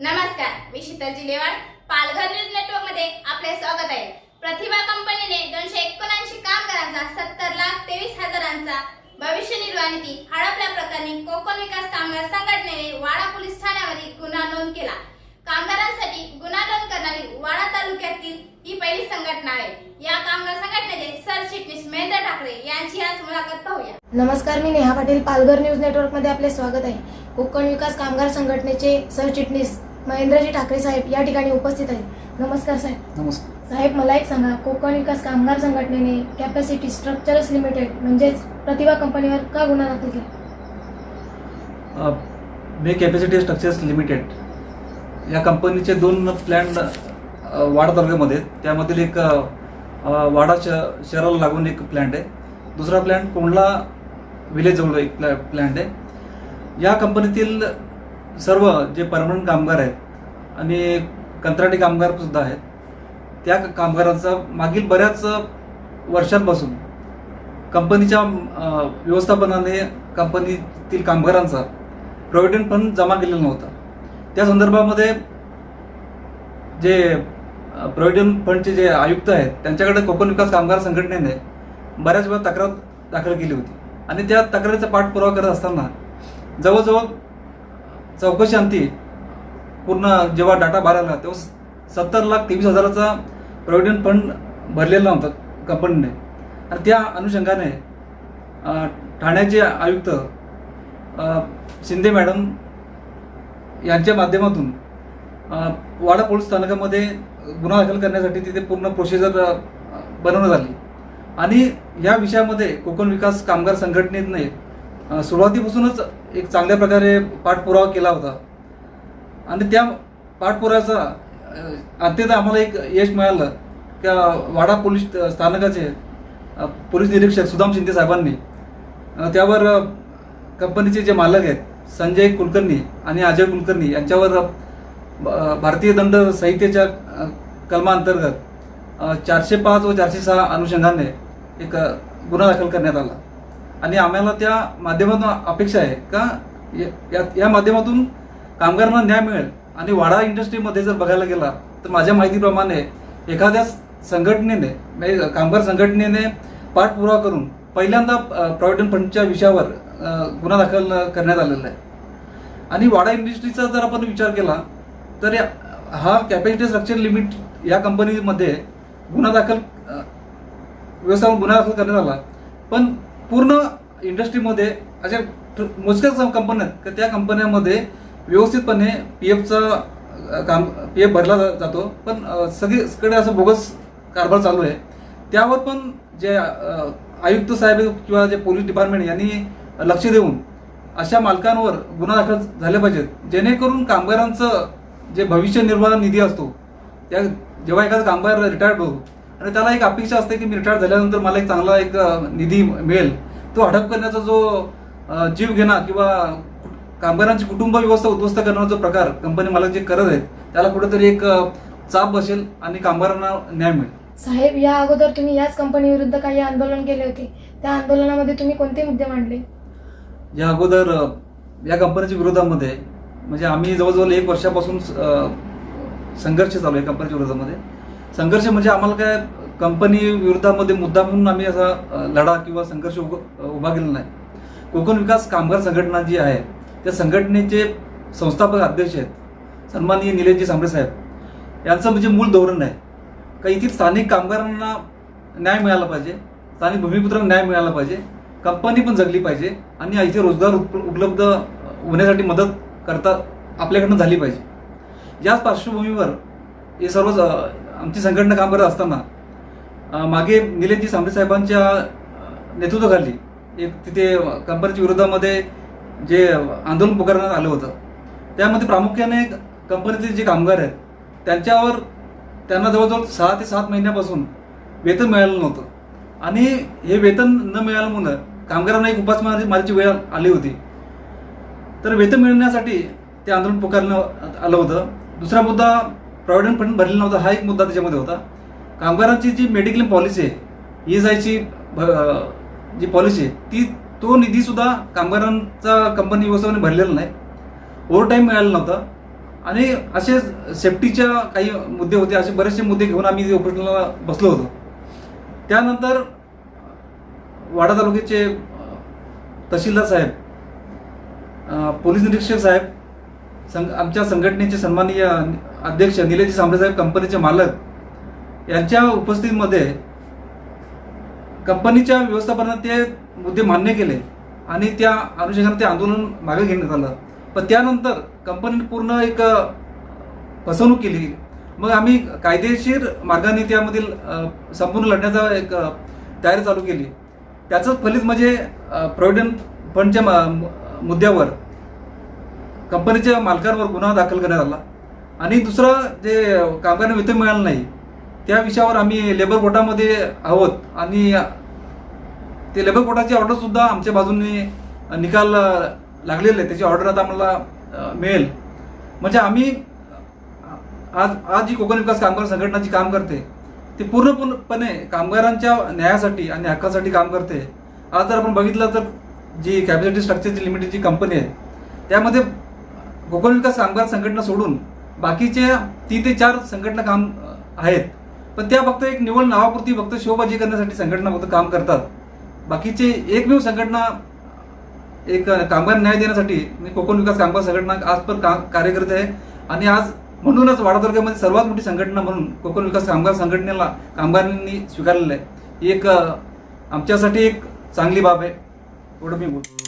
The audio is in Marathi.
नमस्कार मी शीतल जिलेवाड पालघर न्यूज नेटवर्कमध्ये आपले स्वागत आहे. प्रतिभा कंपनीने दोनशे एकोणऐंशी कामगारांचा सत्तर लाख तेवीस हजारांचा भविष्य निर्वाह निधी हडपल्या प्रकरणी कोकण विकास कामगार संघटनेने वाडा पोलीस ठाण्यामध्ये गुन्हा नोंद केला कामगारांसाठी गुन्हा नोंद करणारी वाडा तालुक्यातील ही पहिली संघटना आहे. या कामगार संघटनेचे सरचिटणीस महेंद्र ठाकरे यांची आज मुलाखत पाहूया. नमस्कार मी नेहा पाटील पालघर न्यूज नेटवर्कमध्ये आपले स्वागत आहे. कोकण विकास कामगार संघटनेचे सरचिटणीस महेंद्रजी ठाकरे साहेब या ठिकाणी उपस्थित आहेत. नमस्कार साहेब. नमस्कार. साहेब मला एक सांगा कोकण विकास कामगार संघटनेने कॅपॅसिटी स्ट्रक्चरस लिमिटेड म्हणजेच प्रतिभा कंपनीवर का गुन्हा दाखल केला? अ, बे कॅपॅसिटी स्ट्रक्चर्स लिमिटेड या कंपनीचे दोन प्लॅन वाडा तालुक्यामध्ये आहेत. त्यामधील एक वाडा श शहराला लागून एक प्लॅन्ट आहे. दुसरा प्लॅन्ट कोंडला विलेजजवळ एक प्लॅ प्लॅन्ट आहे. या कंपनीतील सर्व जे परमनंट कामगार आहेत आणि कंत्राटी कामगारसुद्धा आहेत त्या कामगारांचा मागील बऱ्याच वर्षांपासून कंपनीच्या व्यवस्थापनाने कंपनीतील कामगारांचा प्रॉव्हिडंट फंड जमा केलेला नव्हता. त्या संदर्भामध्ये जे प्रॉव्हिडंट फंडचे जे आयुक्त आहेत त्यांच्याकडे कोकण विकास कामगार संघटनेने बऱ्याच वेळा तक्रार दाखल केली होती. आणि त्या तक्रारीचा पाठपुरावा करत असताना जवळजवळ चौकशी अंती पूर्ण जेव्हा डाटा बाहेर आला तेव्हा सत्तर लाख तेवीस हजाराचा प्रॉव्हिडंट फंड भरलेला नव्हता कंपनीने. आणि त्या अनुषंगाने ठाण्याचे आयुक्त शिंदे मॅडम यांच्या माध्यमातून वाडा पोलीस स्थानकामध्ये गुन्हा दाखल करण्यासाठी तिथे पूर्ण प्रोसिजर बनवण्यात आली. आणि या विषयामध्ये कोकण विकास कामगार संघटनेने सुरुवातीपासूनच एक चांगल्या प्रकारे पाठपुरावा केला होता. आणि त्या पाठपुराव्याचा अत्यंत आम्हाला एक यश मिळालं. त्या वाडा पोलीस स्थानकाचे पोलीस निरीक्षक सुदाम शिंदे साहेबांनी त्यावर कंपनीचे जे मालक आहेत संजय कुलकर्णी आणि अजय कुलकर्णी यांच्यावर भारतीय दंड संहितेच्या अ, कलमाअंतर्गत चारशे पाच व चारशे सहा अनुषंगाने एक गुन्हा दाखल करण्यात आला. आणि आम्हाला त्या माध्यमातून अपेक्षा आहे का? या- या- या माध्यमातून कामगारांना न्याय मिळेल आणि वाडा इंडस्ट्रीमध्ये जर बघायला गेला तर माझ्या माहितीप्रमाणे एखाद्या संघटनेने म्हणजे कामगार संघटनेने पाठपुरावा करून पहिल्यांदा प्रॉव्हिडंट फंडच्या विषयावर गुन्हा दाखल करण्यात आलेला आहे. आणि वाडा इंडस्ट्रीचा जर आपण विचार केला तर हा कॅपॅसिटी स्ट्रक्चर लिमिट या कंपनीमध्ये गुन्हा दाखल व्यवसायावर गुन्हा दाखल करण्यात आला. पण पूर्ण इंडस्ट्रीमध्ये अशा मोजक्याच कंपन्या आहेत त्या कंपन्यामध्ये व्यवस्थितपणे पी एफचा काम पी एफ भरला जातो. पण सगळीकडे असं बोगस कारभार चालू आहे. त्यावर पण जे आयुक्त साहेब किंवा जे पोलीस डिपार्टमेंट यांनी लक्ष देऊन अशा मालकांवर गुन्हा दाखल झाले पाहिजेत. जेणेकरून कामगारांचं जे भविष्य निर्वाह निधी असतो त्या जेव्हा एखादा कामगार रिटायर्ड होतो आणि त्याला एक अपेक्षा असते की मी रिटायर झाल्यानंतर मला एक चांगला एक निधी मिळेल तो हडप करण्याचा जो जीव घेणा किंवा कामगारांची कुटुंब व्यवस्था उद्ध्वस्त करण्याचा जो प्रकार कंपनी मालक जे करत आहेत त्याला कुठेतरी एक चाप बसेल आणि कामगारांना न्याय मिळेल. साहेब या अगोदर तुम्ही याच कंपनी विरुद्ध काही आंदोलन केले होते. त्या आंदोलनामध्ये तुम्ही कोणते मुद्दे मांडले? या अगोदर या कंपनीच्या विरोधामध्ये म्हणजे आम्ही जवळजवळ एक वर्षापासून संघर्ष चालू आहे कंपनीच्या विरोधामध्ये. संघर्ष म्हणजे आम्हाला काय कंपनी विरोधामध्ये मुद्दा म्हणून आम्ही असा लढा किंवा संघर्ष उभा केला नाही. कोकण विकास कामगार संघटना जी आहे त्या संघटनेचे संस्थापक अध्यक्ष आहेत सन्माननीय निलेशजी सांबळे साहेब. यांचं म्हणजे मूळ धोरण आहे. का येथील स्थानिक कामगारांना न्याय मिळाला पाहिजे स्थानिक भूमिपुत्रांना न्याय मिळाला पाहिजे कंपनी पण जगली पाहिजे आणि इथे रोजगार उप- उपलब्ध होण्यासाठी मदत करता आपल्याकडनं झाली पाहिजे. याच पार्श्वभूमीवर हे सर्व आमची संघटना काम करत असताना मागे निलेशजी सांबरे साहेबांच्या नेतृत्वाखाली एक तिथे कंपनीच्या विरोधामध्ये जे आंदोलन पुकारण्यात आलं होतं त्यामध्ये प्रामुख्याने कंपनीचे जे कामगार आहेत त्यांच्यावर त्यांना जवळजवळ सहा ते सात महिन्यापासून वेतन मिळालं नव्हतं. आणि हे वेतन न मिळाल्यामुळं कामगारांना एक उपासमारी मारायची वेळ आली होती. तर वेतन मिळण्यासाठी ते आंदोलन पुकारण्यात आलं होतं. दुसरा मुद्दा प्रॉव्हिडंट फंड भरलेला नव्हता. हा एक मुद्दा त्याच्यामध्ये होता. कामगारांची जी मेडिक्लेम पॉलिसी आहे ई एस आयची जी पॉलिसी आहे ती तो निधीसुद्धा कामगारांचा कंपनी व्यवस्थापने भरलेला नाही. ओव्हर टाईम मिळाला नव्हता. आणि असे सेफ्टीच्या काही मुद्दे होते. असे बरेचसे मुद्दे घेऊन आम्ही ऑपरेशनला बसलो होतो. त्यानंतर वाडा तालुक्याचे तहसीलदार साहेब पोलीस निरीक्षक साहेब संघ आमच्या संघटनेचे सन्माननीय अध्यक्ष निलेजी सांबरे साहेब कंपनीचे मालक यांच्या उपस्थितीमध्ये कंपनीच्या व्यवस्थापनात ते मुद्दे मान्य केले आणि त्या अनुषंगाने ते आंदोलन मागे घेण्यात आलं. पण त्यानंतर कंपनीने पूर्ण एक फसवणूक केली. मग आम्ही कायदेशीर मार्गाने त्यामधील संपूर्ण लढण्याचा एक तयारी चालू केली. त्याचंच फलित म्हणजे प्रॉव्हिडंट फंडच्या मुद्द्यावर कंपनीच्या मालकांवर गुन्हा दाखल करण्यात आला. आणि दुसरं जे कामगारांना वेतन मिळालं नाही त्या विषयावर आम्ही लेबर कोर्टामध्ये आहोत आणि ते लेबर कोर्टाची ऑर्डरसुद्धा आमच्या बाजूने निकाल लागलेले. आहे त्याची ऑर्डर आता आम्हाला मिळेल. म्हणजे आम्ही आज आज जी कोकण विकास कामगार संघटना जी काम करते ती पूर्णपणे कामगारांच्या न्यायासाठी आणि हक्कासाठी काम करते. आज जर आपण बघितलं तर जी कॅपॅसिटी स्ट्रक्चरची लिमिटेड जी कंपनी आहे त्यामध्ये कोकण विकास कामगार संघटना सोडून बाकीचे तीन ते चार संघटना काम आहेत. पण त्या फक्त एक निवड नावापुरती फक्त शोबाजी करण्यासाठी संघटना फक्त काम करतात. बाकीचे एकमेव संघटना एक कामगार न्याय देण्यासाठी मी कोकण विकास कामगार संघटना आज पण का कार्य करत आहे. आणि आज म्हणूनच वाडा तालुक्यामध्ये सर्वात मोठी संघटना म्हणून कोकण विकास कामगार संघटनेला कामगारांनी स्वीकारलेलं आहे. ही एक आमच्यासाठी एक चांगली बाब आहे. एवढं मी बोलतो.